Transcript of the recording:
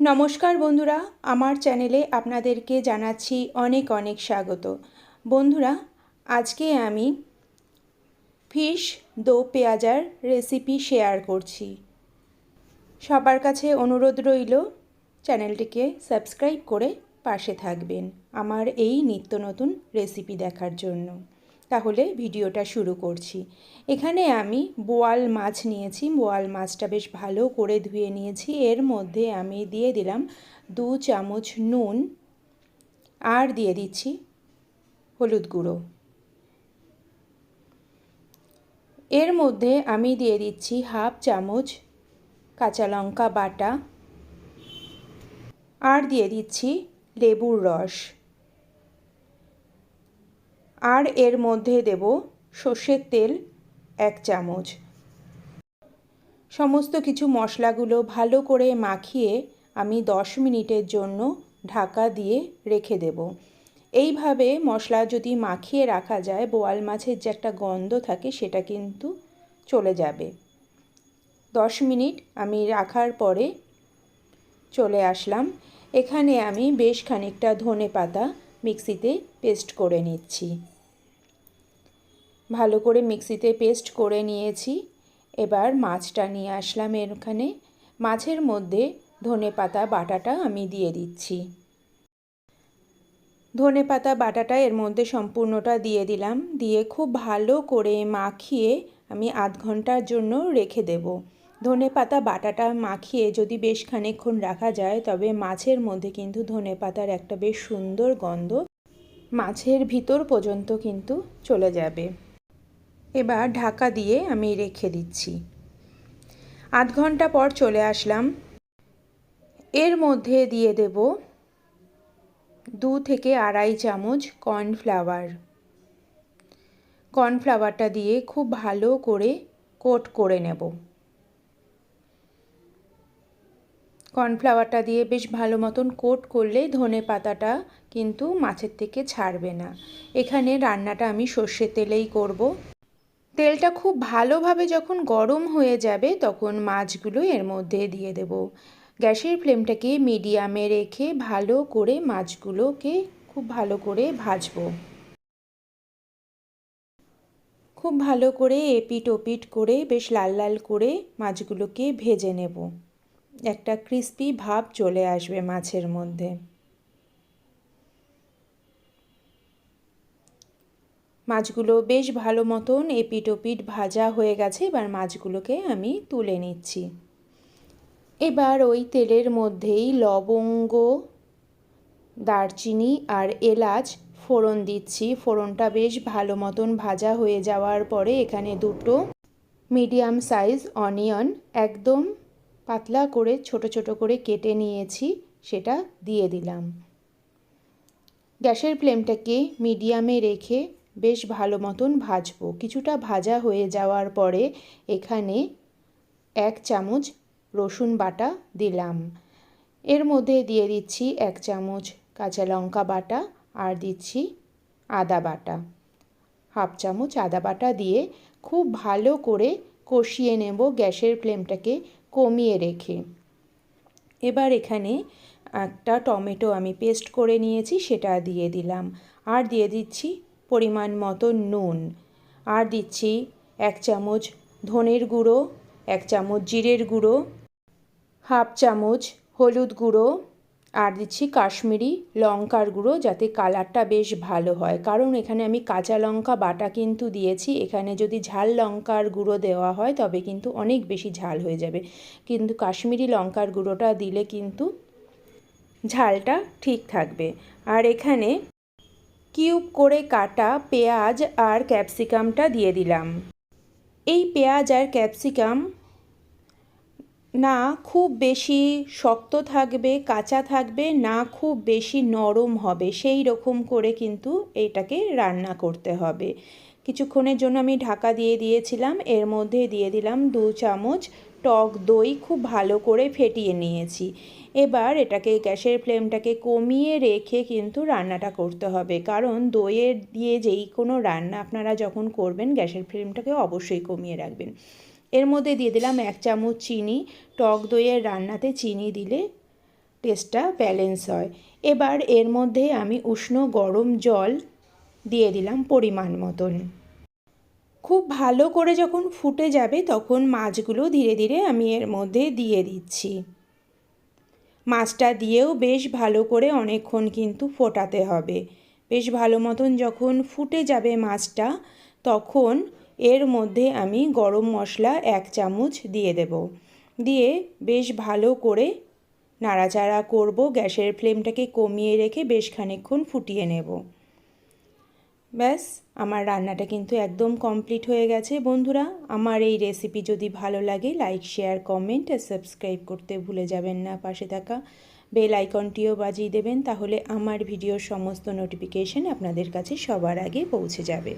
নমস্কার বন্ধুরা, আমার চ্যানেলে আপনাদেরকে জানাচ্ছি অনেক অনেক স্বাগত। বন্ধুরা, আজকে আমি ফিশ দো পেঁয়াজার রেসিপি শেয়ার করছি। সবার কাছে অনুরোধ রইল, চ্যানেলটিকে সাবস্ক্রাইব করে পাশে থাকবেন আমার এই নিত্য নতুন রেসিপি দেখার জন্য। তাহলে ভিডিওটা শুরু করছি। এখানে আমি বোয়াল মাছ নিয়েছি। বোয়াল মাছটা বেশ ভালো করে ধুয়ে নিয়েছি। এর মধ্যে আমি দিয়ে দিলাম দু চামচ নুন আর দিয়ে দিচ্ছি হলুদ গুঁড়ো। এর মধ্যে আমি দিয়ে দিচ্ছি হাফ চামচ কাঁচা লঙ্কা বাটা আর দিয়ে দিচ্ছি লেবুর রস। আর এর মধ্যে দেব সর্ষের তেল এক চামচ। সমস্ত কিছু মশলাগুলো ভালো করে মাখিয়ে আমি দশ মিনিটের জন্য ঢাকা দিয়ে রেখে দেব। এইভাবে মশলা যদি মাখিয়ে রাখা যায়, বোয়াল মাছের যে একটা গন্ধ থাকে সেটা কিন্তু চলে যাবে। দশ মিনিট আমি রাখার পরে চলে আসলাম। এখানে আমি বেশ খানিকটা ধনে পাতা মিক্সিতে পেস্ট করে নিচ্ছি। ভালো করে মিক্সিতে পেস্ট করে নিয়েছি। এবার মাছটা নিয়ে আসলাম এখানে। মাছের মধ্যে ধনে পাতা, বাটাটা আমি দিয়ে দিচ্ছি। ধনে পাতা, বাটাটা এর মধ্যে সম্পূর্ণটা দিয়ে দিলাম। দিয়ে খুব ভালো করে মাখিয়ে আমি আধ ঘণ্টার জন্য রেখে দেব। ধনে পাতা বাটাটা মাখিয়ে যদি বেশ খানিকক্ষণ রাখা যায়, তবে মাছের মধ্যে কিন্তু ধনে পাতার একটা বেশ সুন্দর গন্ধ মাছের ভিতর পর্যন্ত কিন্তু চলে যাবে। এবার ঢাকা দিয়ে আমি রেখে দিচ্ছি। আধ ঘণ্টা পর চলে আসলাম। এর মধ্যে দিয়ে দেব দু থেকে আড়াই চামচ কর্নফ্লাওয়ার। কর্নফ্লাওয়ারটা দিয়ে খুব ভালো করে কোট করে নেব। কর্নফ্লাওয়ারটা দিয়ে বেশ ভালো মতন কোট করলে ধনে পাতাটা কিন্তু মাছের থেকে ছাড়বে না। এখানে রান্নাটা আমি সর্ষের তেলেই করব। তেলটা খুব ভালোভাবে যখন গরম হয়ে যাবে তখন মাছগুলো এর মধ্যে দিয়ে দেব। গ্যাসের ফ্লেমটাকে মিডিয়ামে রেখে ভালো করে মাছগুলোকে খুব ভালো করে ভাজবো। খুব ভালো করে এপিট ওপিট করে বেশ লাল লাল করে মাছগুলোকে ভেজে নেব। একটা ক্রিস্পি ভাব চলে আসবে মাছের মধ্যে। মাছগুলো বেশ ভালো মতন এপিট ওপিট ভাজা হয়ে গেছে, এবার মাছগুলোকে আমি তুলে নিচ্ছি। এবার ওই তেলের মধ্যেই লবঙ্গ, দারচিনি আর এলাচ ফোড়ন দিচ্ছি। ফোড়নটা বেশ ভালো মতন ভাজা হয়ে যাওয়ার পরে এখানে দুটো মিডিয়াম সাইজ অনিয়ন একদম পাতলা করে, ছোট ছোট করে কেটে নিয়েছি, সেটা দিয়ে দিলাম। গ্যাসের ফ্লেমটাকে মিডিয়ামে রেখে বেশ ভালো মতন ভাজবো। কিছুটা ভাজা হয়ে যাওয়ার পরে এখানে এক চামচ রসুন বাটা দিলাম। এর মধ্যে দিয়ে দিচ্ছি এক চামচ কাঁচা লঙ্কা বাটা আর দিচ্ছি আদা বাটা। হাফ চামচ আদা বাটা দিয়ে খুব ভালো করে কষিয়ে নেব গ্যাসের ফ্লেমটাকে কমিয়ে রেখে। এবার এখানে একটা টমেটো আমি পেস্ট করে নিয়েছি, সেটা দিয়ে দিলাম। আর দিয়ে দিচ্ছি পরিমাণ মতো নুন। আর দিচ্ছি এক চামচ ধনের গুঁড়ো, এক চামচ জিরের গুঁড়ো, হাফ চামচ হলুদ গুঁড়ো আর দিচ্ছি কাশ্মীরি লঙ্কার গুঁড়ো যাতে কালারটা বেশ ভালো হয়। কারণ এখানে আমি কাঁচা লঙ্কা বাটা কিন্তু দিয়েছি। এখানে যদি ঝাল লঙ্কার গুঁড়ো দেওয়া হয়, তবে কিন্তু অনেক বেশি ঝাল হয়ে যাবে। কিন্তু কাশ্মীরি লঙ্কার গুঁড়োটা দিলে কিন্তু ঝালটা ঠিক থাকবে। আর এখানে কিউব করে কাটা পেঁয়াজ আর ক্যাপসিকামটা দিয়ে দিলাম। এই পেঁয়াজ আর ক্যাপসিকাম না, খুব বেশি শক্ত থাকবে, কাঁচা থাকবে, না খুব বেশি নরম হবে। সেই রকম করে কিন্তু এটাকে রান্না করতে হবে। কিছুক্ষণের জন্য আমি ঢাকা দিয়ে দিয়েছিলাম। এর মধ্যে দিয়ে দিলাম দু চামচ টক দই খুব ভালো করে ফেটিয়ে নিয়েছি। এবার এটাকে গ্যাসের ফ্লেমটাকে কমিয়ে রেখে কিন্তু রান্নাটা করতে হবে। কারণ দইয়ের দিয়ে যেই কোনো রান্না আপনারা যখন করবেন, গ্যাসের ফ্লেমটাকে অবশ্যই কমিয়ে রাখবেন। এর মধ্যে দিয়ে দিলাম এক চামচ চিনি, টক দইয়ের রান্নাতে চিনি দিলে টেস্টটা ব্যালেন্স হয়। এবার এর মধ্যে আমি উষ্ণ গরম জল দিয়ে দিলাম পরিমাণ মতন। খুব ভালো করে যখন ফুটে যাবে তখন মাছগুলো ধীরে ধীরে আমি এর মধ্যে দিয়ে দিচ্ছি। মাছটা দিয়েও বেশ ভালো করে অনেকক্ষণ কিন্তু ফোটাতে হবে। বেশ ভালো মতন যখন ফুটে যাবে মাছটা, তখন এর মধ্যে আমি গরম মশলা এক চামচ দিয়ে দেব। দিয়ে বেশ ভালো করে নাড়াচাড়া করব, গ্যাসের ফ্লেমটাকে কমিয়ে রেখে বেশ খানিকক্ষণ ফুটিয়ে নেব। ব্যাস, আমার রান্নাটা কিন্তু একদম কমপ্লিট হয়ে গেছে। বন্ধুরা, আমার এই রেসিপি যদি ভালো লাগে, লাইক, শেয়ার, কমেন্ট আর সাবস্ক্রাইব করতে ভুলে যাবেন না। পাশে থাকা বেল আইকনটিও বাজিয়ে দেবেন, তাহলে আমার ভিডিওর সমস্ত নোটিফিকেশন আপনাদের কাছে সবার আগে পৌঁছে যাবে।